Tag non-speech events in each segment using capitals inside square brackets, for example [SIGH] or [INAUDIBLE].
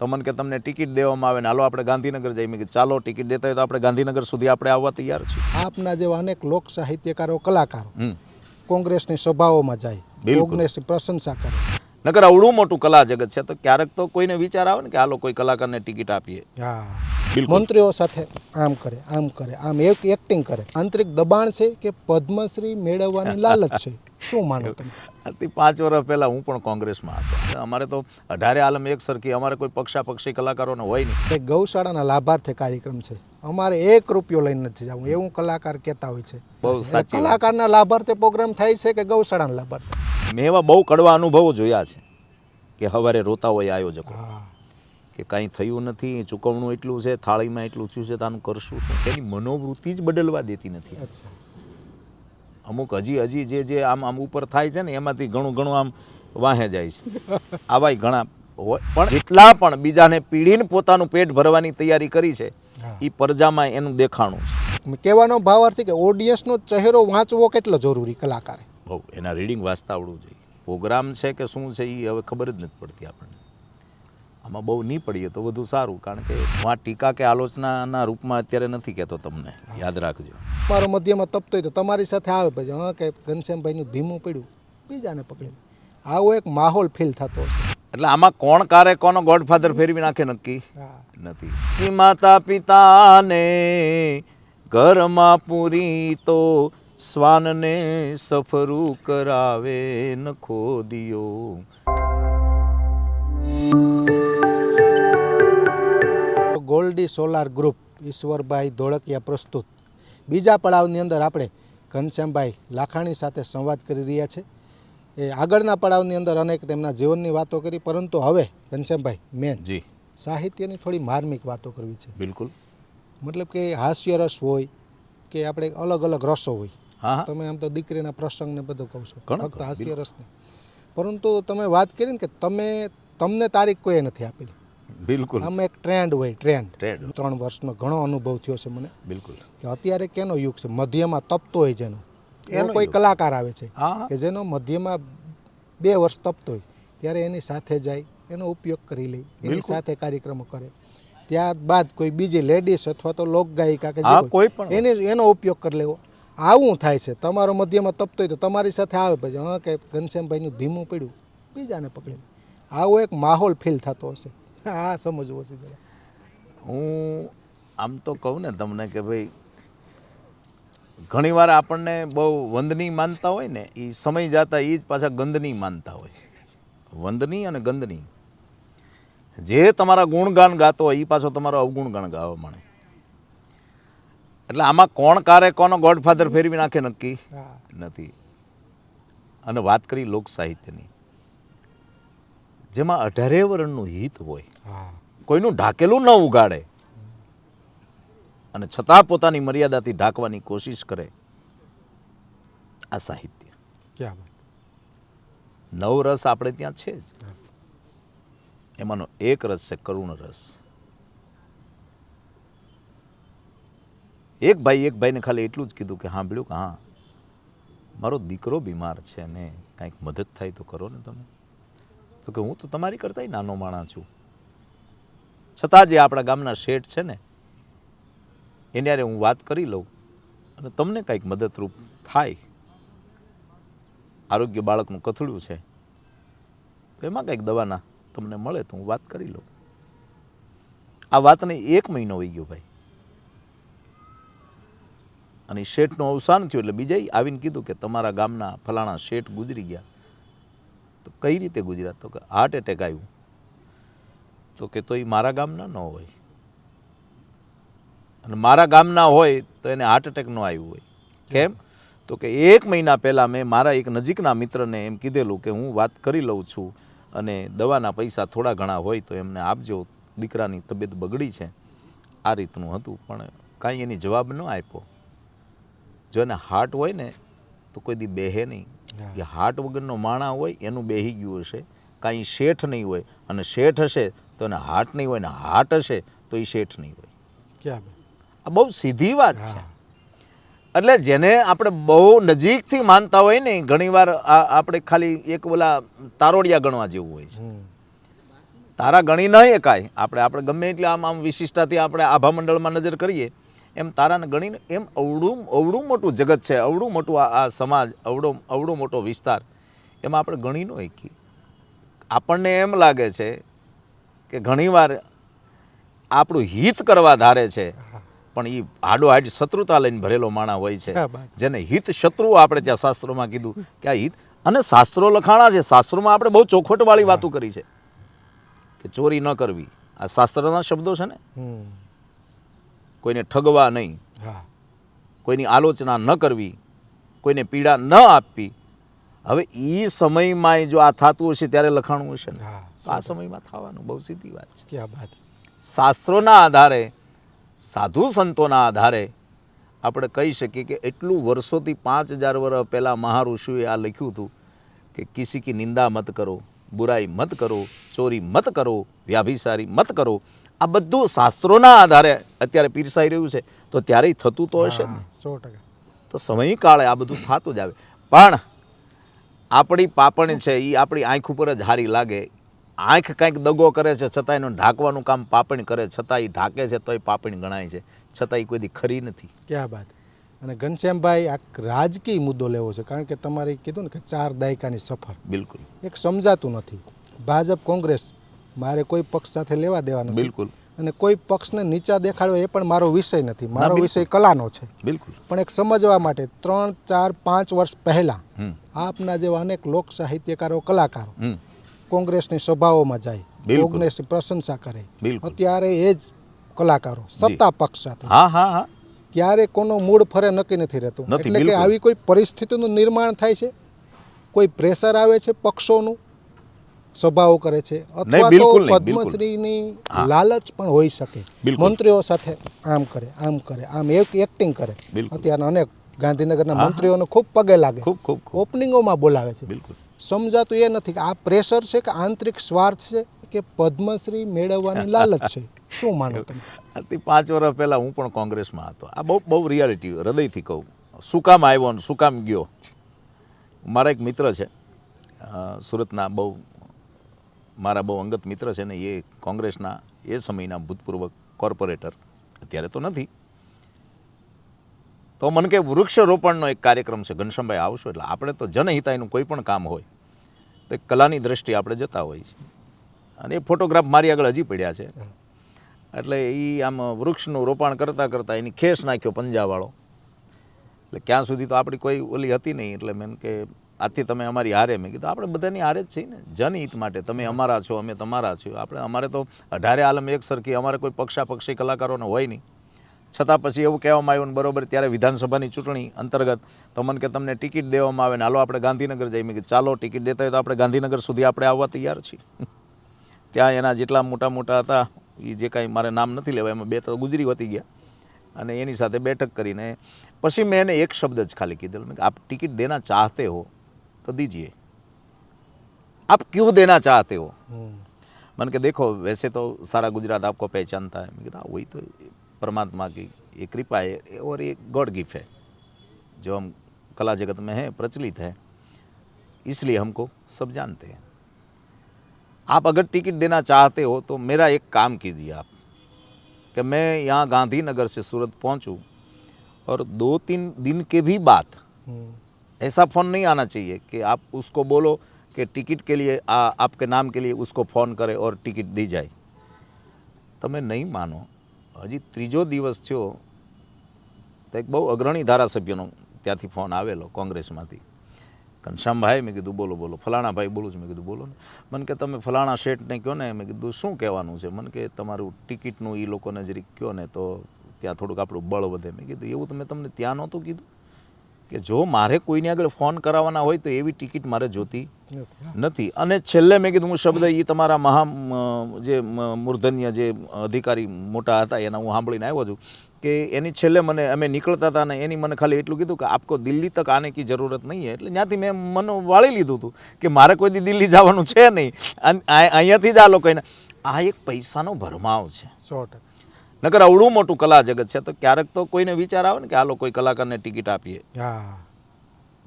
તમને કે તમને ટિકિટ દેવામાં આવે ને હાલો આપણે ગાંધીનગર જઈએ. મેં કીધું ચાલો ટિકિટ દેતા હોય તો આપણે ગાંધીનગર સુધી આપણે આવવા તૈયાર છીએ. આપના જેવા અનેક લોક સાહિત્યકારો કલાકારો કોંગ્રેસની સભાઓમાં જાય. કોંગ્રેસની પ્રશંસા કરે. નકર અવળું મોટું કલા જગત છે તો ક્યારેક તો કોઈને વિચાર આવે ને કે હાલો કોઈ કલાકારને ટિકિટ આપીએ. હા. મંત્રીઓ સાથે આમ કરે આમ કરે આમ એક એક્ટિંગ કરે. આંતરિક દબાણ છે કે પદ્મશ્રી મેળવવાની [LAUGHS] લાલચ છે? શું માનો આજથી પાંચ વર્ષ પહેલાં હું પણ કોંગ્રેસમાં હતો. અમારે તો અઢારે આલમ એક સરખી અમારે કોઈ પક્ષાપક્ષી કલાકારોને હોય નહીં. કે ગૌશાળાના લાભાર્થે કાર્યક્રમ છે. અમારે એક રૂપિયો લઈને નથી જવું. એવું કલાકાર કહેતા હોય છે. બહુ સાચી કલાકારના લાભાર્થે પ્રોગ્રામ થાય છે કે ગૌશાળાના લાભાર્થે? મેં એવા બહુ કડવા અનુભવો જોયા છે કે હવારે રોતા હોય આયોજકો. કે કાંઈ થયું નથી ચૂકવણું એટલું છે થાળીમાં એટલું થયું છે તો આનું કરશું શું? તેની મનોવૃત્તિ જ બદલવા દેતી નથી. અચ્છા. અમુક હજી હજી જે જે આમ આમ ઉપર થાય છે ને એમાંથી ઘણું ઘણું આમ વાહે જાય છે. આવાય ઘણા હોય પણ જેટલા પણ બીજાને પીડીને પોતાનું પેટ ભરવાની તૈયારી કરી છે એ પરજામાં એનું દેખાણું છે. કહેવાનો ભાવાર્થ કે ઓડિયન્સનો ચહેરો વાંચવો કેટલો જરૂરી કલાકારે? બહુ એના રીડિંગ વાંચતા આવડવું જોઈએ. પ્રોગ્રામ છે કે શું છે એ હવે ખબર જ નથી પડતી આપણને. આમાં બહુ નહીં પડીએ તો વધુ સારું કારણ કે હું આ ટીકા કે આલોચનાના રૂપમાં અત્યારે નથી કહેતો તમને. યાદ રાખજો. મારો મધ્યમાં તપતો હોય તો તમારી સાથે આવે પછી હા કે ઘનશ્યામભાઈનું ધીમું પડ્યું બીજાને પકડી આવો એક માહોલ ફીલ થતો હશે. એટલે આમાં કોણ કારે કોનો ગોડફાધર ફેરવી નાખે નક્કી? નથી. માતા પિતાને ઘરમાં પૂરી તો શ્વાનને સફરું કરાવે નખો દિયો ગોલ્ડી સોલાર ગ્રુપ ઈશ્વરભાઈ ધોળકિયા પ્રસ્તુત. બીજા પડાવની અંદર આપણે ઘનશ્યામભાઈ લાખાણી સાથે સંવાદ કરી રહ્યા છે. એ આગળના પડાવની અંદર અનેક તેમના જીવનની વાતો કરી પરંતુ હવે ઘનશ્યામભાઈ મેન જી. સાહિત્યની થોડી માર્મિક વાતો કરવી છે. બિલકુલ. મતલબ કે હાસ્ય રસ હોય કે આપણે અલગ અલગ રસો હોય હા તમે આમ તો દીકરીના પ્રસંગને બધું કહો છો ફક્ત હાસ્ય રસને. પરંતુ તમે વાત કરી ને કે તમે તમને તારીખ કોઈએ નથી આપેલી? બિલકુલ. આમાં એક ટ્રેન્ડ હોય ટ્રેન્ડ ટ્રેન્ડ ત્રણ વર્ષનો ઘણો અનુભવ થયો છે મને. બિલકુલ. કે અત્યારે કેનો યુગ છે? મધ્યમાં તપતો હોય જેનો. એનો કોઈ કલાકાર આવે છે કે જેનો મધ્યમાં બે વર્ષ તપતો હોય. ત્યારે એની સાથે જાય એનો ઉપયોગ કરી લે એની સાથે કાર્યક્રમો કરે. ત્યારબાદ કોઈ બીજી લેડીઝ અથવા તો લોકગાયિકા કે કોઈ પણ. એની એનો ઉપયોગ કરી લેવો. આવું થાય છે. તમારો મધ્યમાં તપતો હોય તો તમારી સાથે આવે પછી હા કે ઘનશ્યામભાઈનું ધીમું પડ્યું. બીજાને પકડી લે. આવો એક માહોલ ફીલ થતો હશે. હા સમજવું હશે જરા. હું આમ તો કહું ને તમને કે ભાઈ ઘણીવાર આપણને બહુ વંદની માનતા હોય ને એ સમય જતા એ જ પાછા ગંદની માનતા હોય. વંદની અને ગંદની. જે તમારા ગુણગાન ગાતો હોય એ પાછો તમારો અવગુણગાન ગાવા માંડે. એટલે આમાં કોણ કારે કોનો ગોડફાધર ફેરવી નાખે નક્કી? નથી. અને વાત કરી લોક સાહિત્યની જેમાં અઢારે વર્ણનું હિત હોય. કોઈનું ઢાકેલું ન ઉગાડે. અને છતાં પોતાની મર્યાદાથી ઢાંકવાની કોશિશ કરે. આ સાહિત્ય. ક્યાં નવ રસ આપણે ત્યાં છે જ. એમાંનો એક રસ છે કરુણ રસ. એક ભાઈ એક ભાઈને ખાલી એટલું જ કીધું કે સાંભળ્યું કે હા મારો દીકરો બીમાર છે ને કાંઈક મદદ થાય તો કરો ને તમે. તો કે હું તો તમારી કરતાંય નાનો માણસ છું. છતાં જે આપણા ગામના શેઠ છે ને, એને હું વાત કરી લઉં અને તમને કાંઈક મદદરૂપ થાય. આરોગ્ય બાળકનું કથળ્યું છે, તો એમાં કંઈક દવાના તમને મળે તો હું વાત કરી લઉં. આ વાતને એક મહિનો વહી ગયો ભાઈ. અને શેઠનું અવસાન થયું એટલે બીજાએ આવીને કીધું કે તમારા ગામના ફલાણા શેઠ ગુજરી ગયા. તો કઈ રીતે ગુજરાત? તો કે હાર્ટ એટેક આવ્યું. તો કે તો એ મારા ગામના ન હોય. અને મારા ગામના હોય તો એને હાર્ટ એટેક ન આવ્યું હોય. કેમ? તો કે એક મહિના પહેલાં મેં મારા એક નજીકના મિત્રને એમ કીધેલું કે હું વાત કરી લઉં છું અને દવાના પૈસા થોડા ઘણા હોય તો એમને આપજો. દીકરાની તબિયત બગડી છે. આ રીતનું હતું, પણ કાંઈ એની જવાબ ન આપ્યો. જો એને હાર્ટ હોય ને, તો કોઈ દી બેહે નહીં. હા. હાટ વગરનો માણા હોય એનું બેહી ગયું હશે. કાંઈ શેઠ નહીં હોય. અને શેઠ હશે તો એને હાર્ટ નહીં હોય ને હાર્ટ હશે તો એ શેઠ નહીં હોય. આ બહુ સીધી વાત છે. એટલે જેને આપણે બહુ નજીકથી માનતા હોય ને ઘણીવાર આપણે ખાલી એક ઓલા તારોડિયા ગણવા જેવું હોય છે. તારા ગણી ન એકાય. આપણે આપણે ગમે એટલે આમ આમ વિશિષ્ટતાથી આપણે આભા મંડળમાં નજર કરીએ એમ તારાને ગણીને એમ અવડું અવડું મોટું જગત છે અવડું મોટું આ સમાજ અવડો અવડો મોટો વિસ્તાર. એમાં આપણે ગણી ન એકીએ આપણને એમ લાગે છે કે ઘણીવાર આપણું હિત કરવા ધારે છે પણ એ હાડો હાડ શત્રુતા લઈને ભરેલો માણા હોય છે. જેને હિત શત્રુ આપણે ત્યાં શાસ્ત્રોમાં કીધું કે આ હિત. અને શાસ્ત્રો લખાણા છે. શાસ્ત્રોમાં આપણે બહુ ચોખવટવાળી વાતો કરી છે. કે ચોરી ન કરવી. આ શાસ્ત્રના શબ્દો છે ને? કોઈને ઠગવા નહીં. હા. કોઈની આલોચના ન કરવી. કોઈને પીડા ન આપવી. હવે એ સમયમાં જો આ થતું હશે ત્યારે લખાણું હશે ને. હા આ સમયમાં થવાનું બહુ સીધી વાત છે. બાત શાસ્ત્રોના આધારે સાધુ સંતોના આધારે આપણે કહી શકીએ કે એટલું વર્ષોથી પાંચ હજાર વર્ષ પહેલાં મહાઋષિએ આ લખ્યું હતું કે કિસી કી નિંદા મત કરો બુરાઈ મત કરો ચોરી મત કરો વ્યાભિસારી મત કરો આ બધું શાસ્ત્રોના આધારે અત્યારે પીરસાઈ રહ્યું છે. તો ત્યારે થતું તો હશે સો ટકા. તો સમયકાળે આ બધું થતું જ આવે. પણ આપણી પાપણ છે એ આપણી આંખ ઉપર જ હારી લાગે. આંખ કંઈક દગો કરે છે છતાં એનું ઢાંકવાનું કામ પાપણ કરે છતાં એ ઢાંકે છે તોય પાપણ ગણાય છે. છતાં એ કોઈ ખરી નથી. ક્યાં બાત અને ઘનશ્યામભાઈ આ રાજકીય મુદ્દો લેવો છે કારણ કે તમારે કીધું ને કે ચાર દાયકાની સફર. બિલકુલ. એક સમજાતું નથી. ભાજપ કોંગ્રેસ મારે કોઈ પક્ષ સાથે લેવા દેવા નથી. બિલકુલ. અને કોઈ પક્ષને નીચા દેખાડવો એ પણ મારો વિષય નથી. મારો વિષય કલાનો છે. બિલકુલ. પણ એક સમજવા માટે ત્રણ ચાર પાંચ વર્ષ પહેલાં આપના જેવા અનેક લોક સાહિત્યકારો કલાકારો કોંગ્રેસની સભાઓમાં જાય. કોંગ્રેસની પ્રશંસા કરે. અત્યારે એ જ કલાકારો સત્તા પક્ષ સાથે. હા હા હા. ક્યારે કોનો મૂળ ફરે નક્કી નથી રહેતું. એટલે કે આવી કોઈ પરિસ્થિતિનું નિર્માણ થાય છે? કોઈ પ્રેશર આવે છે પક્ષોનું? સભાઓ કરે છે અથવા તો પદ્મશ્રીની લાલચ પણ હોઈ શકે. મંત્રીઓ સાથે આમ કરે આમ કરે આમ એક એક્ટિંગ કરે. અત્યારના અનેક ગાંધીનગરના મંત્રીઓને ખૂબ પગે લાગે. ખૂબ ખૂબ ઓપનિંગોમાં બોલાવે છે. બિલકુલ. સમજાતું એ નથી કે આ પ્રેશર છે કે આંતરિક સ્વાર્થ છે કે પદ્મશ્રી મેળવવાની લાલચ છે? શું માનો તમે? આજથી પાંચ વર્ષ પહેલાં હું પણ કોંગ્રેસમાં હતો. આ બહુ બહુ રિયાલિટી હૃદયથી કહું. શું કામ આવ્યો ને શું કામ ગયો? મારા એક મિત્ર છે સુરતના બહુ મારા બહુ અંગત મિત્ર છે ને એ કોંગ્રેસના એ સમયના ભૂતપૂર્વ કોર્પોરેટર. અત્યારે તો નથી. તો મને કે વૃક્ષરોપણનો એક કાર્યક્રમ છે. ઘનશ્યામભાઈ, આવશો એટલે આપણે તો જનહિતાયનું કોઈ પણ કામ હોય, તો એક કલાની દ્રષ્ટિએ આપણે જતા હોઈએ છીએ. અને એ ફોટોગ્રાફ મારી આગળ હજી પડ્યા છે. એટલે એ આમ વૃક્ષનું રોપાણ કરતાં કરતાં એની ખેસ નાખ્યો પંજાવાળો. એટલે ક્યાં સુધી તો આપણી કોઈ ઓલી હતી નહીં. એટલે મેં કે આથી તમે અમારી હારે, મેં કીધું, આપણે બધાની હારે જ છીએ ને. જનહિત માટે તમે અમારા છો, અમે તમારા છો આપણે, અમારે તો અઢારે આલમ એક સરખી, અમારે કોઈ પક્ષાપક્ષી કલાકારોને હોય નહીં. છતાં પછી એવું કહેવામાં આવ્યું ને બરોબર, ત્યારે વિધાનસભાની ચૂંટણી અંતર્ગત તો મને કે તમને ટિકિટ દેવામાં આવે ને, હાલો, આપણે ગાંધીનગર જઈએ. મેં કીધું, ચાલો, ટિકિટ દેતા હોય તો આપણે ગાંધીનગર સુધી આપણે આવવા તૈયાર છીએ. [LAUGHS] ત્યાં એના જેટલા મોટા મોટા હતા એ જે કાંઈ મારે નામ નથી લેવા એમાં બે તો ગુજરી વતી ગયા. અને એની સાથે બેઠક કરીને, પછી મેં એને એક શબ્દ જ ખાલી કીધેલું. મેં કે આપ ટિકિટ દેના ચાહતે હો तो दीजिए। आप क्यों देना चाहते हो? हम्म। मन के देखो वैसे तो सारा गुजरात आपको पहचानता है। मैं वही तो परमात्मा की ये कृपा है और ये गॉड गिफ्ट है जो हम कला जगत में है प्रचलित है। इसलिए हमको सब जानते हैं। आप अगर टिकट देना चाहते हो तो मेरा एक काम कीजिए आप कि मैं यहाँ गांधीनगर से सूरत पहुँचूँ और दो तीन दिन के भी बाद हम्म। ऐसा फ़ोन नहीं आना चाहिए कि आप उसको बोलो कि टिकट के लिए आ, आपके नाम के लिए उसको फ़ोन करे और टिकट दी जाए તમે નહીં માનો હજી ત્રીજો દિવસ થયો તો એક બહુ અગ્રણી ધારાસભ્યનો ત્યાંથી ફોન આવેલો કોંગ્રેસમાંથી ઘનશ્યામભાઈ મેં કીધું બોલો બોલો ફલાણા ભાઈ બોલું છું મેં કીધું બોલો ને મને કે તમે ફલાણા શેઠને કહો ને મેં કીધું શું કહેવાનું છે મને કે તમારું ટિકિટનું એ લોકોને જરીક કહો ને તો ત્યાં થોડુંક આપણું બળ વધે મેં કીધું એવું તમે તમને ત્યાં નહોતું કીધું કે જો મારે કોઈની આગળ ફોન કરાવવાના હોય તો એવી ટિકિટ મારે જોતી નથી. અને છેલ્લે મેં કીધું હું શબ્દ એ તમારા મહા જે મૂર્ધન્ય જે અધિકારી મોટા હતા એના હું સાંભળીને આવ્યો છું કે એની છેલ્લે મને અમે નીકળતા હતા ને એની મને ખાલી એટલું કીધું કે આપકો દિલ્હી તક આને કી જરૂરત નહીં હે. એટલે ત્યાંથી મેં મને વાળી લીધું હતું કે મારે કોઈ દી દિલ્હી જવાનું છે નહીં. અહીંયાથી જ આ લોકોને આ એક પૈસાનો ભરમાવ છે. સો ટકા. નકર અવળું મોટું કલા જગત છે. તો ક્યારેક તો કોઈને વિચાર આવે ને કે હાલો કોઈ કલાકારને ટિકિટ આપીએ. હા.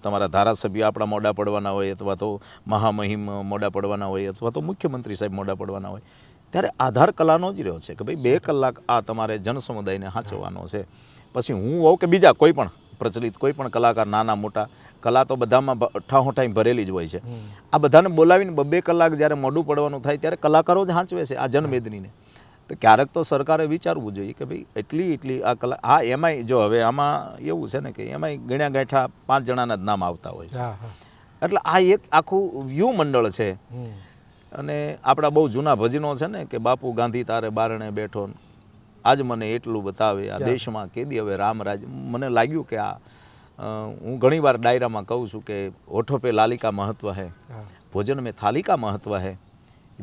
તમારા ધારાસભ્ય આપણા મોડા પડવાના હોય અથવા તો મહામહિમ મોડા પડવાના હોય અથવા તો મુખ્યમંત્રી સાહેબ મોડા પડવાના હોય. ત્યારે આધાર કલાનો જ રહ્યો છે કે ભાઈ બે કલાક આ તમારે જનસમુદાયને સાચવવાનો છે. પછી હું હોઉં કે બીજા કોઈ પણ પ્રચલિત કોઈ પણ કલાકાર નાના મોટા કલા તો બધામાં ઠાહોઠાઈ ભરેલી જ હોય છે. આ બધાને બોલાવીને બબે કલાક જ્યારે મોડું પડવાનું થાય ત્યારે કલાકારો જ હાંચવે છે આ જનમેદનીને. તો ક્યારેક તો સરકારે વિચારવું જોઈએ કે ભાઈ એટલી એટલી આ કલા હા એમાંય જો હવે આમાં એવું છે ને કે એમાંય ગણ્યા ગાંઠા પાંચ જણાના જ નામ આવતા હોય છે. એટલે આ એક આખું વ્યૂ મંડળ છે. અને આપણા બહુ જૂના ભજનો છે ને કે બાપુ ગાંધી તારે બારણે બેઠો આજ મને એટલું બતાવે આ દેશમાં કેદી હવે રામરાજ મને લાગ્યું કે આ હું ઘણીવાર ડાયરામાં કહું છું કે ઓઠો પે લાલિકા મહત્વ હે. ભોજન મેં થાલિકા મહત્વ હે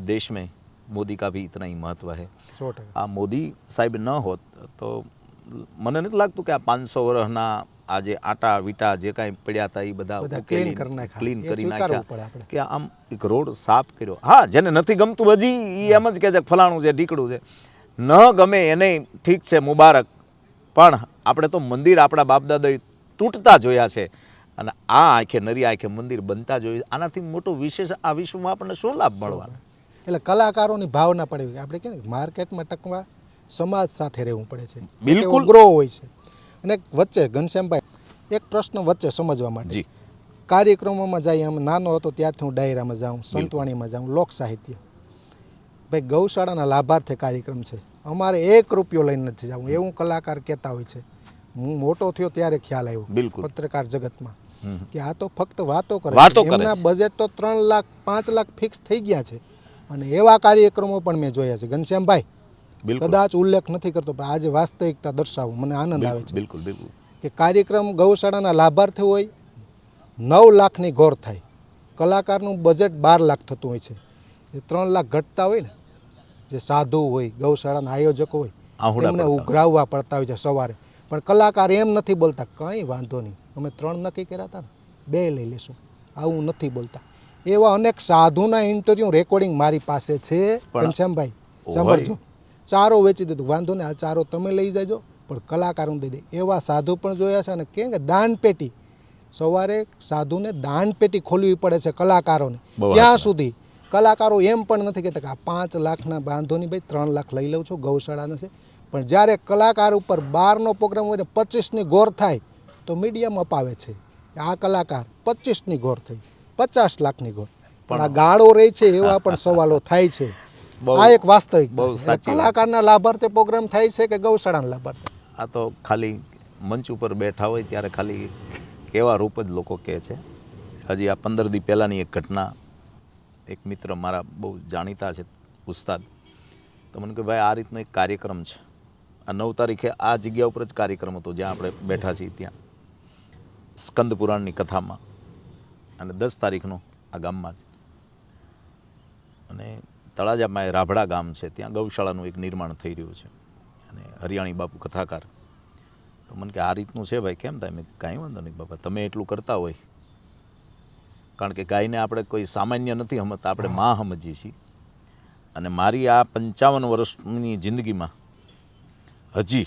દેશ મેં मोदी का भी इतना ही महत्व है સો ટકા આ મોદી સાહેબ ન હોત તો મને નથી લાગતું કે આ પાંચસો વર્ષના આ જે આટા વીટા જે કાંઈ પડ્યા હતા એ બધા બધા ઉકેલી- clean કરી નાખ્યા. clean એ કરી સ્વીકારવું પડે નાખ્યા આપણે. કે આમ એક રોડ સાફ કર્યો હા જેને નથી ગમતું હજી એ એમ જ કહે છે કે ફલાણું છે ઢીકડું છે ન ગમે એને ઠીક છે મુબારક પણ આપણે તો મંદિર આપણા બાપદાદાએ તૂટતા જોયા છે અને આ આંખે નરી આંખે મંદિર બનતા જોયું આનાથી મોટો વિશેષ આ વિશ્વમાં આપણને શું લાભ મળવાનો એટલે કલાકારોની ભાવના પડે આપણે કહીએ ને માર્કેટમાં ટકવા સમાજ સાથે રહેવું પડે છે. બિલકુલ. ગ્રો હોય છે. અને વચ્ચે ઘનશ્યામભાઈ એક પ્રશ્ન વચ્ચે સમજવા માટે. કાર્યક્રમોમાં જઈએ અમે નાનો હતો ત્યારથી હું ડાયરામાં જાઉં સંતવાણીમાં જાઉં લોક સાહિત્ય. ભાઈ ગૌશાળાના લાભાર્થે કાર્યક્રમ છે. અમારે એક રૂપિયો લઈને નથી જવું. એવું કલાકાર કહેતા હોય છે. હું મોટો થયો ત્યારે ખ્યાલ આવ્યો બિલકુલ. પત્રકાર જગતમાં કે આ તો ફક્ત વાતો કરે એમના બજેટ તો ત્રણ લાખ પાંચ લાખ ફિક્સ થઈ ગયા છે. અને એવા કાર્યક્રમો પણ મેં જોયા છે. ઘનશ્યામભાઈ કદાચ ઉલ્લેખ નથી કરતો પણ આજે વાસ્તવિકતા દર્શાવું મને આનંદ આવે છે. બિલકુલ બિલકુલ. કે કાર્યક્રમ ગૌશાળાના લાભાર્થી હોય નવ લાખની ગોર થાય. કલાકારનું બજેટ બાર લાખ થતું હોય છે. એ ત્રણ લાખ ઘટતા હોય ને જે સાધુ હોય ગૌશાળાના આયોજકો હોય એમને ઉઘરાવવા પડતા હોય છે સવારે. પણ કલાકાર એમ નથી બોલતા કંઈ વાંધો નહીં અમે ત્રણ નક્કી કર્યા હતા ને બે લઈ લેશું. આવું નથી બોલતા. એવા અનેક સાધુના ઇન્ટરવ્યુ રેકોર્ડિંગ મારી પાસે છે. ઘનશ્યામભાઈ સાંભળજો. ચારો વેચી દીધું. વાંધો ને આ ચારો તમે લઈ જાજો. પણ કલાકારોને દઈ દે. એવા સાધુ પણ જોયા છે અને કેમ કે દાન પેટી સવારે સાધુને દાન પેટી ખોલવી પડે છે કલાકારોને. ત્યાં સુધી. કલાકારો એમ પણ નથી કહેતા કે આ પાંચ લાખના બાંધોની ભાઈ ત્રણ લાખ લઈ લઉં છું ગૌશાળાને છે. પણ જ્યારે કલાકાર ઉપર બારનો પ્રોગ્રામ હોય ને પચીસની ગોર થાય તો મીડિયમ અપાવે છે. આ કલાકાર પચીસની ગોર થઈ. પચાસ લાખની ગોર પણ આ ગાળો રહે છે એવા પણ સવાલો થાય છે. આ એક વાસ્તવિક બહુ સાચી. કલાકારના લાભાર્થી પ્રોગ્રામ થાય છે કે ગૌશાળાના લાભાર્થી? આ તો ખાલી મંચ ઉપર બેઠા હોય ત્યારે ખાલી એવા રૂપ જ લોકો કહે છે. હજી આ પંદર દી પહેલાંની એક ઘટના એક મિત્ર મારા બહુ જાણીતા છે ઉસ્તાદ. તો મને કે ભાઈ આ રીતનો એક કાર્યક્રમ છે. આ નવ તારીખે આ જગ્યા ઉપર જ કાર્યક્રમ હતો જ્યાં આપણે બેઠા છીએ ત્યાં. સ્કંદ પુરાણની કથામાં. અને દસ તારીખનો આ ગામમાં જ અને તળાજામાં એ રાભડા ગામ છે, ત્યાં ગૌશાળાનું એક નિર્માણ થઈ રહ્યું છે. અને હરિયાણી બાપુ કથાકાર. તો મને કે આ રીતનું છે ભાઈ, કેમ થાય મેં કાંઈ વાંધો નહીં બાપા, તમે એટલું કરતા હોય. કારણ કે ગાયને આપણે કોઈ સામાન્ય નથી સમજતા આપણે માં સમજીએ છીએ. અને મારી આ પંચાવન વર્ષની જિંદગીમાં હજી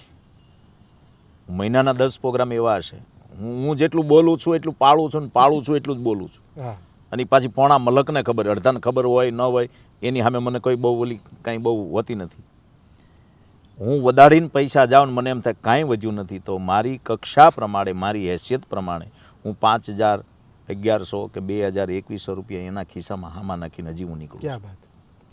મહિનાના દસ પ્રોગ્રામ એવા હશે હું જેટલું બોલું છું એટલું પાળું છું ને પાળું છું એટલું જ બોલું છું. અને પાછી પોણા મલકને ખબર અડધાને ખબર હોય ન હોય એની સામે મને કોઈ બહુ ઓલી કાંઈ બહુ હોતી નથી. હું વધારીને પૈસા જાઉં મને એમ થાય કાંઈ વધ્યું નથી તો મારી કક્ષા પ્રમાણે મારી હેસિયત પ્રમાણે હું પાંચ હજાર અગિયારસો કે બે હજાર એકવીસો રૂપિયા એના ખિસ્સામાં હામાં નાખીને હજી હું નીકળું ક્યાં વાત?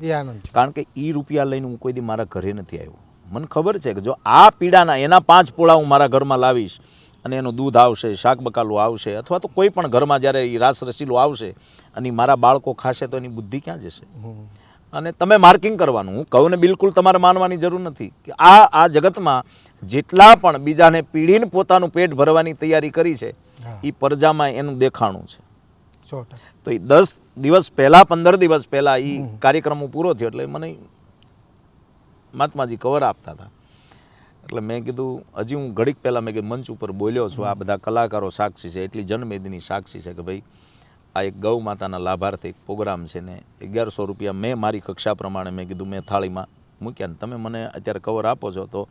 એ આનંદ કારણ કે એ રૂપિયા લઈને હું કોઈ દી મારા ઘરે નથી આવ્યો. મને ખબર છે કે જો આ પીડાના એના પાંચ પોળા હું મારા ઘરમાં લાવીશ અને એનું દૂધ આવશે શાક બકાલું આવશે અથવા તો કોઈ પણ ઘરમાં જ્યારે એ રાસ રસીલું આવશે અને મારા બાળકો ખાશે તો એની બુદ્ધિ ક્યાં જશે? અને તમે માર્કિંગ કરવાનું. હું કહું ને બિલકુલ તમારે માનવાની જરૂર નથી કે આ આ જગતમાં જેટલા પણ બીજાને પીડીને પોતાનું પેટ ભરવાની તૈયારી કરી છે એ પરજામાં એનું દેખાણું છે. તો એ દસ દિવસ પહેલાં પંદર દિવસ પહેલાં એ કાર્યક્રમ પૂરો થયો એટલે મને મહાત્માજી કવર આપતા હતા. એટલે મેં કીધું હજી હું ઘડીક પહેલાં મેં કીધું મંચ ઉપર બોલ્યો છું આ બધા કલાકારો સાક્ષી છે એટલી જનમેદની સાક્ષી છે કે ભાઈ આ એક ગૌ માતાના લાભાર્થી પ્રોગ્રામ છે ને અગિયારસો રૂપિયા મેં મારી કક્ષા પ્રમાણે મેં કીધું મેં થાળીમાં મૂક્યા ને તમે મને અત્યારે કવર આપો છો તો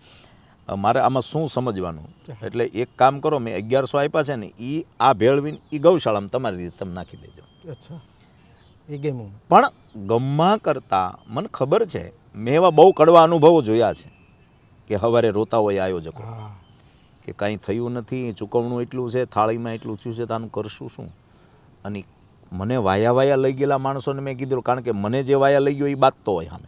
મારે આમાં શું સમજવાનું? એટલે એક કામ કરો મેં અગિયારસો આપ્યા છે ને એ આ ભેળવીને એ ગૌશાળામાં તમારી રીતે તમે નાખી દેજો. અચ્છા. એ ગેમ પણ ગમ્મા કરતાં મને ખબર છે મેં એવા બહુ કડવા અનુભવો જોયા છે. કે સવારે રોતા હોય આયોજકો. કે કાંઈ થયું નથી ચૂકવણું એટલું છે થાળીમાં એટલું થયું છે તો આનું કરશું શું? અને મને વાયા વાયા લઈ ગયેલા માણસોને મેં કીધું કારણ કે મને જે વાયા લઈ ગયો એ બાતતો હોય સામે.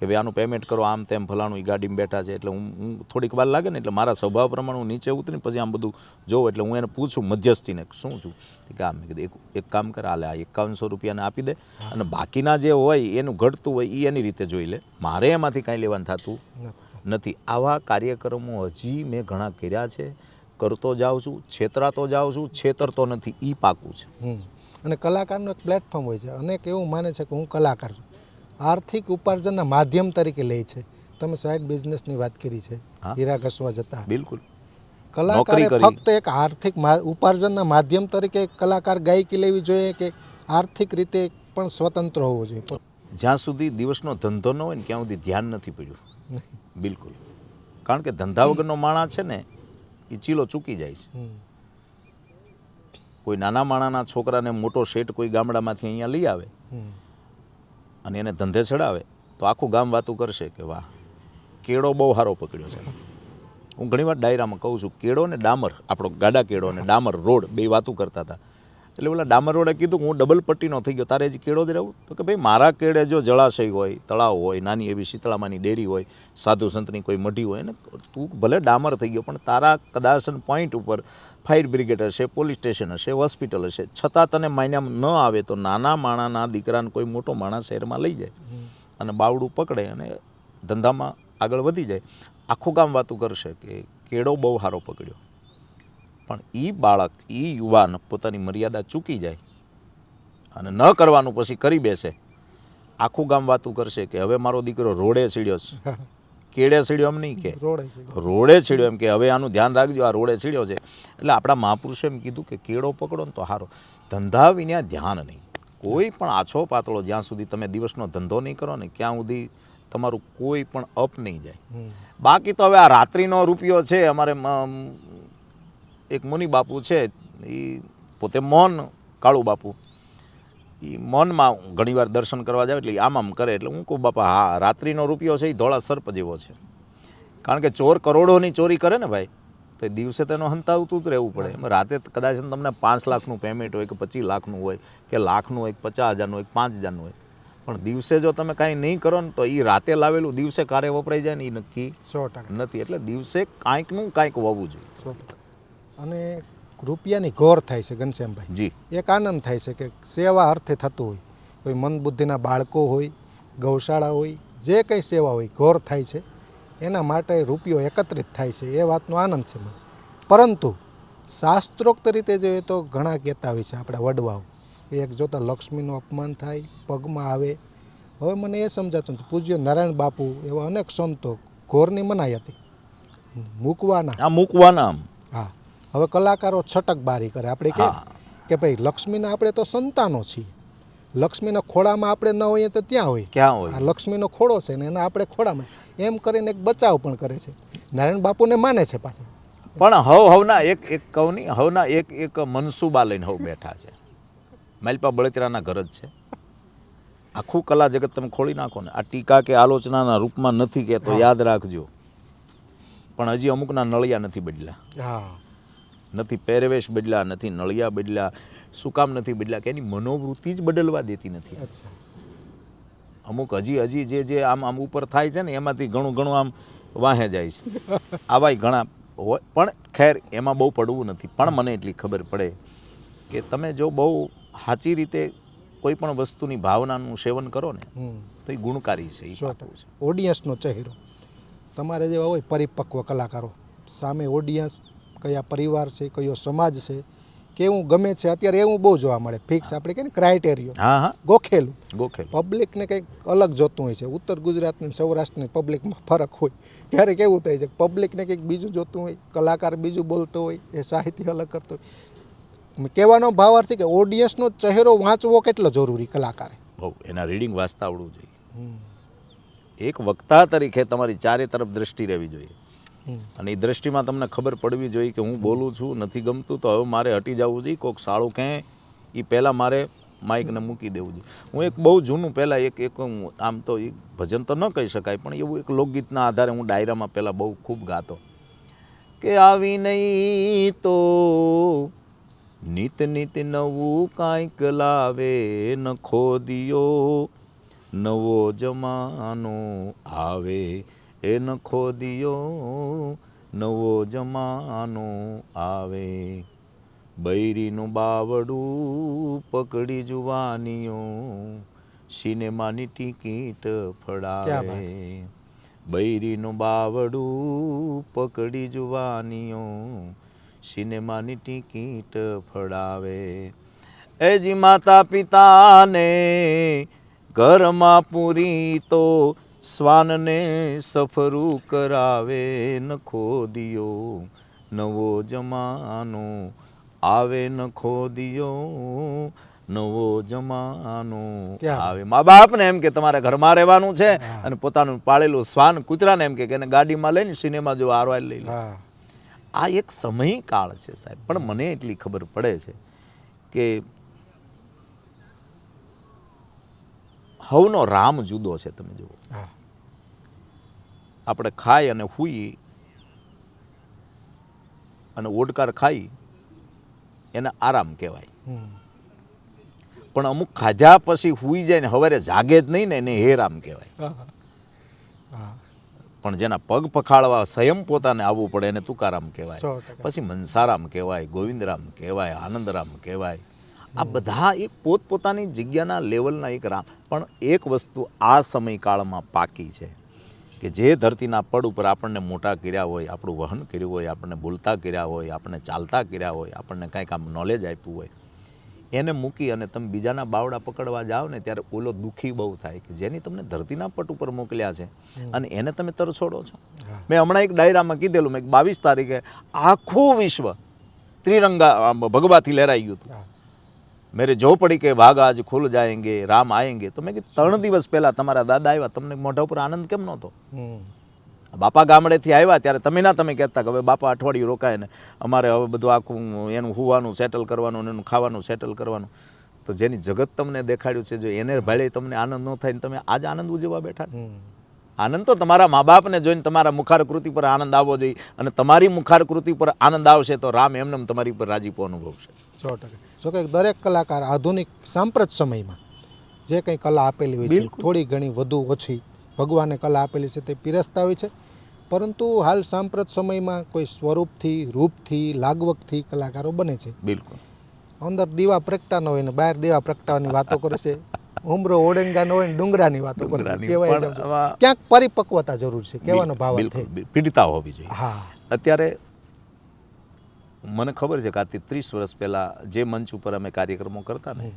કે ભાઈ આનું પેમેન્ટ કરો આમ તેમ ફલાણું એ ગાડીમાં બેઠા છે એટલે હું હું થોડીક વાર લાગે ને એટલે મારા સ્વભાવ પ્રમાણે હું નીચે ઉતરીને પછી આમ બધું જોઉં એટલે હું એને પૂછું મધ્યસ્થીને શું છું કે આમ મેં કીધું એક એક કામ કરે હાલે આ એકાવનસો રૂપિયાને આપી દે અને બાકીના જે હોય એનું ઘટતું હોય એ એની રીતે જોઈ લે. મારે એમાંથી કાંઈ લેવાનું થતું નથી. આવા કાર્યક્રમો હજી મેં ઘણા કર્યા છે. કરતો જાઉં છું છેતરાતો જાઉં છું છેતરતો નથી. એ પાકું છે. અને કલાકારનું એક પ્લેટફોર્મ હોય છે. અનેક એવું માને છે કે હું કલાકાર છું. આર્થિક ઉપાર્જનના માધ્યમ તરીકે લે છે. તમે સાઈડ બિઝનેસની વાત કરી છે. હીરા ઘસવા જતા. બિલકુલ. કલાકારે ફક્ત એક આર્થિક ઉપાર્જનના માધ્યમ તરીકે કલાકાર ગાયકી લેવી જોઈએ કે આર્થિક રીતે પણ સ્વતંત્ર હોવો જોઈએ? જ્યાં સુધી દિવસનો ધંધો ન હોય ને ત્યાં સુધી ધ્યાન નથી પડ્યું. બિલકુલ. કારણ કે ધંધા વગરનો માણા છે ને એ ચીલો ચૂકી જાય છે. કોઈ નાના માણાના છોકરાને મોટો શેઠ કોઈ ગામડામાંથી અહીંયા લઈ આવે અને એને ધંધે ચડાવે તો આખું ગામ વાતું કરશે કે વાહ કેળો બહુ સારો પકડ્યો છે. હું ઘણીવાર ડાયરામાં કહું છું કેળો ને ડામર આપણો ગાડા કેળો ને ડામર રોડ બે વાતું કરતા હતા. એટલે ઓલા ડામર કીધું હું ડબલ પટ્ટીનો થઈ ગયો, તારે હજી કેળો જ રહેવું તો કે ભાઈ, મારા કેળે જો જળાશય હોય, તળાવ હોય, નાની એવી શીતળામાની ડેરી હોય, સાધુ સંતની કોઈ મઢી હોય ને તું ભલે ડામર થઈ ગયો, પણ તારા કદાચન પોઈન્ટ ઉપર ફાયર બ્રિગેડ હશે પોલીસ સ્ટેશન હશે હોસ્પિટલ હશે, છતાં તને માન્યામાં ન આવે તો નાના માણાના દીકરાને કોઈ મોટો માણસ શહેરમાં લઈ જાય અને બાવડું પકડે અને ધંધામાં આગળ વધી જાય. આખું ગામ વાતું કરશે કે કેળો બહુ સારો પકડ્યો. પણ એ બાળક એ યુવાન પોતાની મર્યાદા ચૂકી જાય અને ન કરવાનું પછી કરી બેસે. આખું ગામ વાતું કરશે કે હવે મારો દીકરો રોડે સીડ્યો છે. [LAUGHS] કેળે સીડ્યો એમ નહીં કે? રોડે છીડ્યો સીડ્યો એમ કે હવે આનું ધ્યાન રાખજો આ રોડે સીડ્યો છે. એટલે આપણા મહાપુરુષે એમ કીધું કે કેળો પકડો ને તો સારો ધંધા વિના ધ્યાન નહીં. કોઈ પણ આછો પાતળો જ્યાં સુધી તમે દિવસનો ધંધો નહીં કરો ને ક્યાં સુધી તમારું કોઈ પણ અપ નહીં જાય. બાકી તો હવે આ રાત્રિનો રૂપિયો છે અમારે એક મુનિ બાપુ છે એ પોતે મૌન કાળુ બાપુ. એ મૌનમાં ઘણીવાર દર્શન કરવા જાવ એટલે આમ આમ કરે એટલે હું કહું બાપા હા રાત્રિનો રૂપિયો છે એ ધોળા સર્પ જેવો છે. કારણ કે ચોર કરોડોની ચોરી કરે ને ભાઈ તો દિવસે તેનો હંતાવતું જ રહેવું પડે. એમાં રાતે કદાચ તમને પાંચ લાખનું પેમેન્ટ હોય કે પચીસ લાખનું હોય કે લાખનું હોય પચાસ હજારનું હોય કે પાંચ હજારનું હોય. પણ દિવસે જો તમે કાંઈ નહીં કરો ને તો એ રાતે લાવેલું દિવસે કારે વપરાઈ જાય ને એ નક્કી સો ટકા. નથી. એટલે દિવસે કાંઈકનું કાંઈક હોવું જોઈએ. અને રૂપિયાની ઘોર થાય છે ઘનશ્યામભાઈ. જી. એક આનંદ થાય છે કે સેવા અર્થે થતું હોય. કોઈ મંદબુદ્ધિના બાળકો હોય ગૌશાળા હોય જે કંઈ સેવા હોય ઘોર થાય છે. એના માટે રૂપિયો એકત્રિત થાય છે. એ વાતનો આનંદ છે મને. પરંતુ શાસ્ત્રોક્ત રીતે જોઈએ તો ઘણા કહેતા હોય છે આપણા વડવાઓ. એક જોતા લક્ષ્મીનું અપમાન થાય પગમાં આવે. હવે મને એ સમજાતું નથી. પૂજ્ય નારાયણ બાપુ એવા અનેક સંતો ઘોરની મનાઈ હતી. મૂકવાના. આ મૂકવાના હા. હવે કલાકારો છટક બારી કરે. આપણે કે કે ભાઈ લક્ષ્મીના આપણે તો સંતાનો છીએ. લક્ષ્મીના ખોળામાં આપણે ન હોઈએ તો ત્યાં હોય? ક્યાં આ હોય લક્ષ્મીનો ખોળો છે ને એના આપણે ખોળામાં. એમ કરીને એક બચાવ પણ કરે છે. નારાયણ બાપુને માને છે પાછા. પણ હવ હવના એક એક કહું હવના એક એક મનસુબા લઈને હવ બેઠા છે. માલપા બળતરાના ઘર જ છે. આખું કલા જગત તમે ખોલી નાખો ને. આ ટીકા કે આલોચનાના રૂપમાં નથી કે તો યાદ રાખજો. પણ હજી અમુકના નળિયા નથી બદલ્યા. હા. નથી પહેરવેશ બદલ્યા નથી નળિયા બદલ્યા શું કામ નથી બદલ્યા કે એની મનોવૃત્તિ જ બદલવા દેતી નથી. અચ્છા. અમુક હજી હજી જે જે આમ આમ ઉપર થાય છે ને એમાંથી ઘણું ઘણું આમ વાહે જાય છે. આવાય ઘણા હોય પણ ખેર એમાં બહુ પડવું નથી. પણ મને એટલી ખબર પડે કે તમે જો બહુ સાચી રીતે કોઈ પણ વસ્તુની ભાવનાનું સેવન કરો ને તો એ ગુણકારી છે એ ઓડિયન્સનો ચહેરો. તમારે જેવા હોય પરિપક્વ કલાકારો સામે ઓડિયન્સ કયા પરિવાર છે કયો સમાજ છે કેવું ગમે છે અત્યારે એવું બહુ જોવા મળે. ફિક્સ આપણે કે ક્રાઇટેરિયો ગોખેલું હા ગોખેલું. ગોખેલ. પબ્લિકને કંઈક અલગ જોતું હોય છે. ઉત્તર ગુજરાતની સૌરાષ્ટ્રની પબ્લિકમાં [LAUGHS] ફરક હોય. ત્યારે કેવું થાય છે પબ્લિકને કંઈક બીજું જોતું હોય કલાકાર બીજું બોલતો હોય એ સાહિત્ય અલગ કરતો હોય. કહેવાનો ભાવ અર્થ કે ઓડિયન્સનો ચહેરો વાંચવો કેટલો જરૂરી કલાકારે? બહુ. એના રીડિંગ વાંચતા આવડવું જોઈએ. એક વક્તા તરીકે તમારી ચારે તરફ દ્રષ્ટિ રહેવી જોઈએ. અને એ દ્રષ્ટિમાં તમને ખબર પડવી જોઈએ કે હું બોલું છું, નથી ગમતું, તો હવે મારે હટી જવું જોઈએ કોઈક સાળું ક્યાંય એ પહેલાં મારે માઇકને મૂકી દેવું જોઈએ. હું એક બહુ જૂનું પહેલાં એક એક આમ તો એ ભજન તો ન કહી શકાય, પણ એવું એક લોકગીતના આધારે હું ડાયરામાં પહેલાં બહુ ખૂબ ગાતો. કે આવી નહીં તો નિત નિત નવું કાંઈક લાવે, ન ખોદિયો, નવો જમાનો આવે. એ નખો દિયો નવો જમાનો આવે. બૈરીનું બાવડું પકડી જુવાનીઓ સિનેમાની ટિકિટ ફળાવે. બૈરીનું બાવડું પકડી જુવાનીઓ સિનેમાની ટિકિટ ફડાવે એજી માતા પિતાને ઘરમાં પૂરી તો શ્વાનને સફરું કરાવે નખો દિયો નવો જમાનો. આવે નખો દિયો નવો જમાનો. આવે. મા બાપને એમ કે તમારે ઘરમાં રહેવાનું છે અને પોતાનું પાળેલું શ્વાન કૂતરાને એમ કે એને ગાડીમાં લઈને સિનેમા જો આરવા લઈ લે. આ એક સમય કાળ છે સાહેબ. પણ મને એટલી ખબર પડે છે કે હવનો રામ જુદો છે તમે જુઓ. આપણે ખાઈ અને હુઈ અને ઓડકાર ખાઈ એને આરામ કહેવાય. પણ અમુક ખાધા પછી હુઈ જાય ને હવારે જાગે જ નહીં ને એને હેરામ કહેવાય. પણ જેના પગ પખાળવા સ્વયં પોતાને આવવું પડે એને તુકારામ કહેવાય. પછી મનસારામ કહેવાય ગોવિંદરામ કહેવાય આનંદરામ કહેવાય. આ બધા એ પોતપોતાની જગ્યાના લેવલના એક રામ. પણ એક વસ્તુ આ સમયકાળમાં પાકી છે કે જે ધરતીના પડ ઉપર આપણને મોટા કર્યા હોય આપણું વહન કર્યું હોય આપણને બોલતા કર્યા હોય આપણને ચાલતા કર્યા હોય આપણને કાંઈક આમ નોલેજ આપ્યું હોય એને મૂકી અને તમે બીજાના બાવડા પકડવા જાઓ ને ત્યારે ઓલો દુઃખી બહુ થાય કે જેની તમને ધરતીના પટ ઉપર મોકલ્યા છે અને એને તમે તરછોડો છો. મેં હમણાં એક ડાયરામાં કીધેલું મેં બાવીસ તારીખે આખું વિશ્વ ત્રિરંગા ભગવાથી લહેરાઈ ગયું હતું મેરે જો પડી કે ભાગ આજ ખુલ જાયંગે રામ આયંગે. તો મેં કીધું ત્રણ દિવસ પહેલાં તમારા દાદા આવ્યા તમને મોઢા ઉપર આનંદ કેમ નહોતો. બાપા ગામડેથી આવ્યા ત્યારે તમે ના તમે કહેતા કે હવે બાપા અઠવાડિયું રોકાય ને અમારે હવે બધું આખું એનું હોવાનું સેટલ કરવાનું એનું ખાવાનું સેટલ કરવાનું. તો જેની જગત તમને દેખાડ્યું છે જો એને ભલે તમને આનંદ ન થાય ને તમે આજ આનંદ ઉજવવા બેઠા આનંદ તો તમારા મા બાપને જોઈને તમારા મુખારકૃતિ પર આનંદ આવવો જોઈએ અને તમારી મુખારકૃતિ પર આનંદ આવશે તો રામ એમને તમારી પર રાજીપો અનુભવશે સો ટકા. જો કે દરેક કલાકાર આધુનિક સાંપ્રત સમયમાં જે કંઈ કલા આપેલી હોય છે થોડી ઘણી વધુ ઓછી ભગવાને કલા આપેલી છે તે પીરસતા હોય છે. પરંતુ હાલ સાંપ્રત સમયમાં કોઈ સ્વરૂપથી રૂપથી લાગવકથી કલાકારો બને છે. બિલકુલ. અંદર દીવા પ્રગટાનો હોય ને બહાર દીવા પ્રગટાવાની વાતો કરે છે ઉમરો ઓડેંગાનો હોય ને ડુંગરાની વાતો કરે ક્યાંક પરિપક્વતા જરૂર છે કહેવાનો ભાવ. પીડિતા હોવી જોઈએ. હા. અત્યારે મને ખબર છે કે આજથી ત્રીસ વર્ષ પહેલાં જે મંચ ઉપર અમે કાર્યક્રમો કરતા ને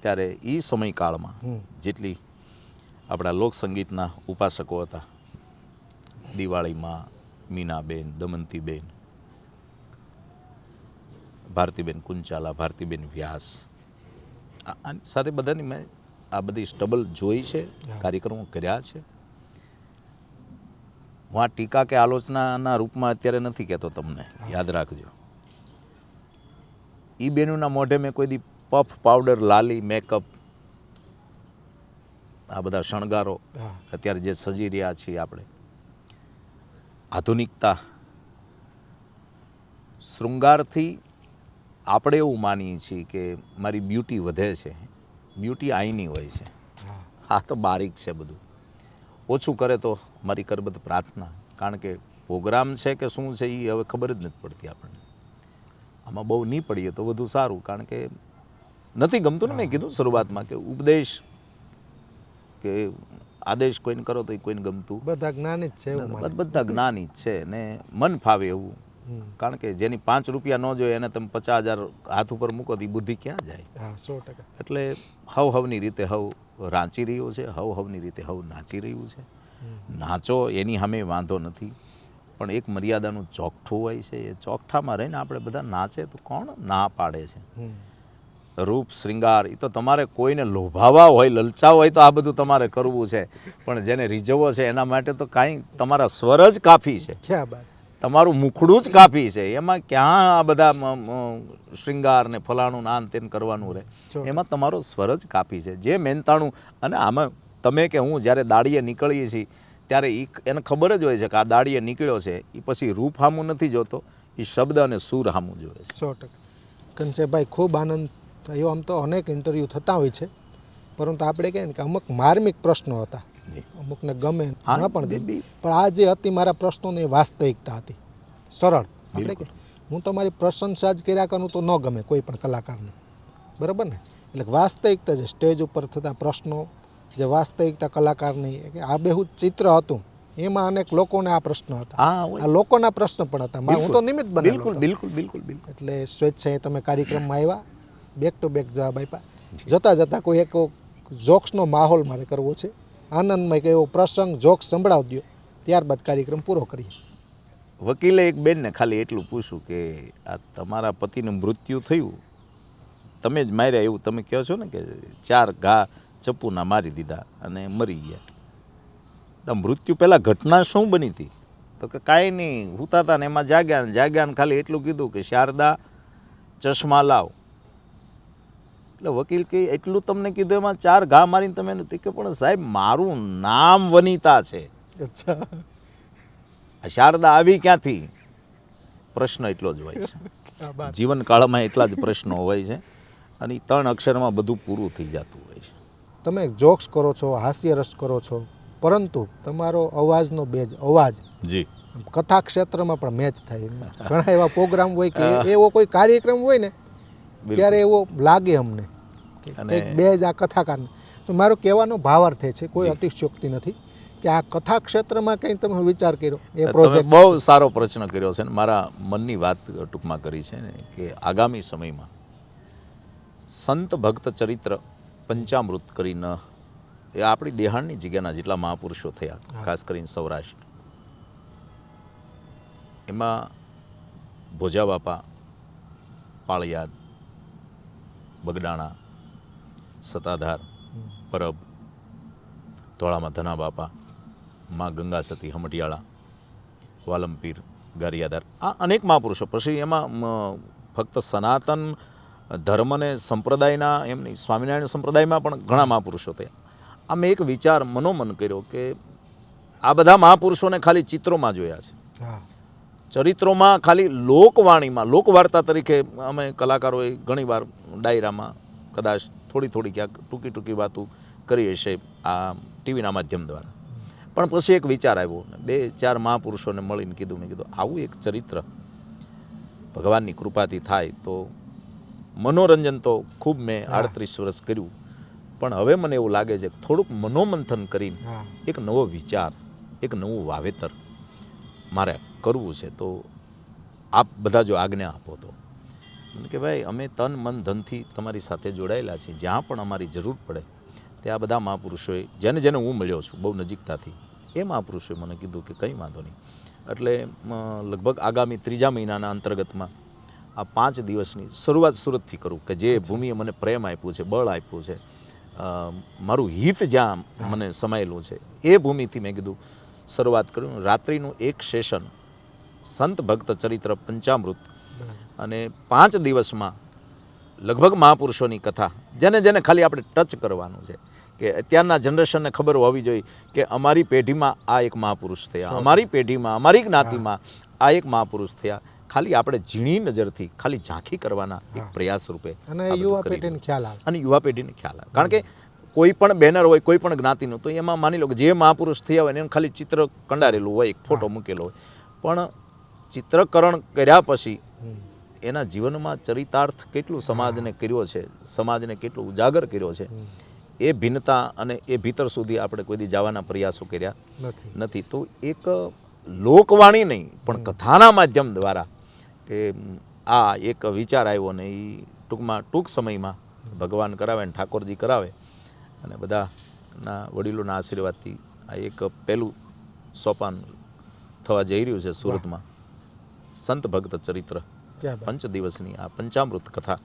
ત્યારે એ સમયકાળમાં. જેટલી આપણા લોકસંગીતના ઉપાસકો હતા દિવાળીમાં મીનાબેન દમંતીબેન ભારતીબેન કુંચાલા ભારતીબેન વ્યાસ આ- સાથે બધાની મેં આ બધી સ્ટબલ જોઈ છે કાર્યક્રમો કર્યા છે. હું આ ટીકા કે આલોચનાના રૂપમાં અત્યારે નથી કહેતો તમને યાદ રાખજો. એ બેનુના મોઢે મેં કોઈ દી પફ પાવડર લાલી મેકઅપ આ બધા શણગારો અત્યારે જે સજી રહ્યા છીએ આપણે. આધુનિકતા શૃંગારથી આપણે એવું માનીએ છીએ કે મારી બ્યુટી વધે છે બ્યુટી આઈની હોય છે. હા. આ તો બારીક છે બધું. ઓછું કરે તો મારી કરબત પ્રાર્થના. કારણ કે પ્રોગ્રામ છે કે શું છે એ હવે ખબર જ નથી પડતી આપણને. આમાં બહુ નહીં પડીએ તો વધુ સારું. કારણ કે નથી ગમતું ને મેં કીધું શરૂઆતમાં કે ઉપદેશ કે આદેશ કોઈને કરો તો એ કોઈને ગમતું. બધા જ્ઞાન જ છે બધા જ્ઞાન જ છે ને મન ફાવે એવું. કારણ કે જેની પાંચ રૂપિયા ન જોઈએ એને તમે પચાસ હજાર હાથ ઉપર મૂકો તો એ બુદ્ધિ ક્યાં જાય? સો ટકા. એટલે હવ હવની રીતે હવ રાંચી રહ્યું છે હવ હવની રીતે હવ નાચી રહ્યું છે. નાચો એની સામે વાંધો નથી. પણ એક મર્યાદાનું ચોકઠું હોય છે એ ચોકઠામાં રહીને આપણે બધા નાચે તો કોણ ના પાડે છે? રૂપ શ્રીંગાર એ તો તમારે કોઈને લોભાવા હોય લલચાવ હોય તો આ બધું તમારે કરવું છે. પણ જેને રીઝવવો છે એના માટે તો કાંઈ તમારા સ્વર જ કાફી છે. તમારું મુખડું જ કાફી છે. એમાં ક્યાં આ બધા મ- ને ફલાણું નાન તેન કરવાનું રહે? એમાં તમારો સ્વર જ કાફી છે. જે મહેનતાણું અને આમાં તમે કે હું જ્યારે દાડીએ નીકળીએ છીએ ત્યારે એ એને ખબર જ હોય છે કે આ દાડીએ નીકળ્યો છે એ પછી રૂપ હામું નથી જોતો એ શબ્દ અને સૂર હામું જોવે છે. સો ટકા. કંચેભાઈ ખૂબ આનંદ થયો. આમ તો અનેક ઇન્ટરવ્યૂ થતા હોય છે. પરંતુ આપણે કહે ને કે અમુક માર્મિક પ્રશ્નો હતા. અમુકને ગમે ના પણ પણ આ જે હતી મારા પ્રશ્નોની વાસ્તવિકતા હતી. સરળ. આપણે કે હું તમારી પ્રશંસા જ કર્યા કરું તો ન ગમે કોઈ પણ કલાકારને. બરાબર ને? એટલે વાસ્તવિકતા જે સ્ટેજ ઉપર થતા પ્રશ્નો જે વાસ્તવિકતા કલાકારની આ બેહુ ચિત્ર હતું એમાં અનેક લોકોને આ પ્રશ્ન હતા. આ લોકોના પ્રશ્ન પણ હતા. હું તો નિમિત્ત બને બિલકુલ બિલકુલ બિલકુલ બિલકુલ. એટલે સ્વેચ્છાએ તમે કાર્યક્રમમાં આવ્યા. બેક ટુ બેક જવાબ આપ્યા. જતાં જતાં કોઈ એક જોક્સનો માહોલ મારે કરવો છે. આનંદમય કે એવો પ્રસંગ જોક્સ સંભળાવ દો ત્યારબાદ કાર્યક્રમ પૂરો કરીએ. વકીલે એક બેનને ખાલી એટલું પૂછ્યું કે આ તમારા પતિનું મૃત્યુ થયું. તમે જ માર્યા એવું તમે કહો છો ને કે ચાર ઘા ચપ્પુના મારી દીધા અને મરી ગયા. તો મૃત્યુ પહેલાં ઘટના શું બની હતી? તો કે કાંઈ નહીં હુતા હતા ને એમાં જાગ્યા ને જાગ્યા ને ખાલી એટલું કીધું કે શારદા ચશ્મા લાવ. એટલે વકીલ કે એટલું તમને કીધું એમાં ચાર ઘા મારીને તમે નથી કે પણ સાહેબ મારું નામ વનિતા છે. અચ્છા. શારદા આવી ક્યાંથી? પ્રશ્ન એટલો જ હોય છે. જીવનકાળમાં એટલા જ પ્રશ્નો હોય છે. અને ત્રણ અક્ષરમાં બધું પૂરું થઈ જતું હોય તમે જોક્સ કરો છો હાસ્ય રસ કરો છો પરંતુ તમારો અવાજનો બેજ અવાજ જી. કથા ક્ષેત્રમાં પણ મેચ થાય ઘણા એવા પ્રોગ્રામ હોય કે એવો કોઈ કાર્યક્રમ હોય ને ત્યારે એવો લાગે અમને કે જ આ કથાકારને. તો મારો કહેવાનો ભાવાર્થ છે કોઈ અતિશયોક્તિ નથી કે આ કથા ક્ષેત્રમાં કંઈ તમે વિચાર કર્યો એ પ્રોજેક્ટ બહુ સારો પ્રશ્ન કર્યો છે ને મારા મનની વાત ટૂંકમાં કરી છે ને કે આગામી સમયમાં સંત ભક્ત ચરિત્ર પંચામૃત કરીને એ આપણી દેહાણની જગ્યાના જેટલા મહાપુરુષો થયા ખાસ કરીને સૌરાષ્ટ્ર. એમાં ભોજા બાપા પાળિયાદ બગડાણા સતાધાર પરબ ધોળામાં ધના બાપા માં ગંગા સતી હમટિયાળા વાલમપીર ગારિયાદાર આ અનેક મહાપુરુષો. પછી એમાં ફક્ત સનાતન ધર્મ અને સંપ્રદાયના એમની સ્વામિનારાયણ સંપ્રદાયમાં પણ ઘણા મહાપુરુષો થયા. આ મેં એક વિચાર મનોમન કર્યો કે આ બધા મહાપુરુષોને ખાલી ચિત્રોમાં જોયા છે. ચરિત્રોમાં ખાલી લોકવાણીમાં લોકવાર્તા તરીકે અમે કલાકારોએ ઘણીવાર ડાયરામાં કદાચ થોડી થોડી ક્યાંક ટૂંકી ટૂંકી વાતો કરી હશે આ ટીવીના માધ્યમ દ્વારા. પણ પછી એક વિચાર આવ્યો બે ચાર મહાપુરુષોને મળીને કીધું મેં કીધું આવું એક ચરિત્ર ભગવાનની કૃપાથી થાય તો મનોરંજન તો ખૂબ મેં આડત્રીસ વર્ષ કર્યું. પણ હવે મને એવું લાગે છે કે થોડુંક મનોમંથન કરીને એક નવો વિચાર એક નવું વાવેતર મારે કરવું છે. તો આપ બધા જો આજ્ઞા આપો તો. મને કે ભાઈ અમે તન મન ધનથી તમારી સાથે જોડાયેલા છીએ. જ્યાં પણ અમારી જરૂર પડે ત્યાં બધા મહાપુરુષોએ જેને જેને હું મળ્યો છું બહુ નજીકતાથી એ મહાપુરુષોએ મને કીધું કે કંઈ વાંધો નહીં. એટલે લગભગ આગામી ત્રીજા મહિનાના અંતર્ગતમાં આ પાંચ દિવસની શરૂઆત સુરતથી કરું કે જે ભૂમિએ મને પ્રેમ આપ્યું છે બળ આપ્યું છે મારું હિત જ્યાં મને સમાયેલું છે એ ભૂમિથી મેં કીધું શરૂઆત કર્યું. રાત્રિનું એક સેશન સંત ભક્ત ચરિત્ર પંચામૃત. અને પાંચ દિવસમાં લગભગ મહાપુરુષોની કથા જેને જેને ખાલી આપણે ટચ કરવાનું છે કે અત્યારના જનરેશનને ખબર હોવી જોઈએ કે અમારી પેઢીમાં આ એક મહાપુરુષ થયા અમારી પેઢીમાં અમારી જ્ઞાતિમાં આ એક મહાપુરુષ થયા. ખાલી આપણે ઝીણી નજરથી ખાલી ઝાંખી કરવાના એક પ્રયાસ રૂપે અને યુવા પેઢીને ખ્યાલ આવે. અને યુવા પેઢીને ખ્યાલ આવે. કારણ કે કોઈ પણ બેનર હોય કોઈ પણ જ્ઞાતિનું તો એમાં માની લો કે જે મહાપુરુષ થયા હોય એને ખાલી ચિત્ર કંડારેલું હોય એક ફોટો મૂકેલો હોય. પણ ચિત્રકરણ કર્યા પછી એના જીવનમાં ચરિતાર્થ કેટલું સમાજને કર્યો છે સમાજને કેટલું ઉજાગર કર્યો છે એ ભિન્નતા અને એ ભીતર સુધી આપણે કોઈ જવાના પ્રયાસો કર્યા નથી. નથી. તો એક લોકવાણી નહીં પણ કથાના માધ્યમ દ્વારા કે આ એક વિચાર આવ્યો ને એ ટૂંકમાં ટૂંક સમયમાં ભગવાન કરાવે ને ઠાકોરજી કરાવે. અને બધાના વડીલોના આશીર્વાદથી આ એક પહેલું સોપાન થવા જઈ રહ્યું છે સુરતમાં. સંત ભક્ત ચરિત્ર પંચ દિવસની આ પંચામૃત કથા.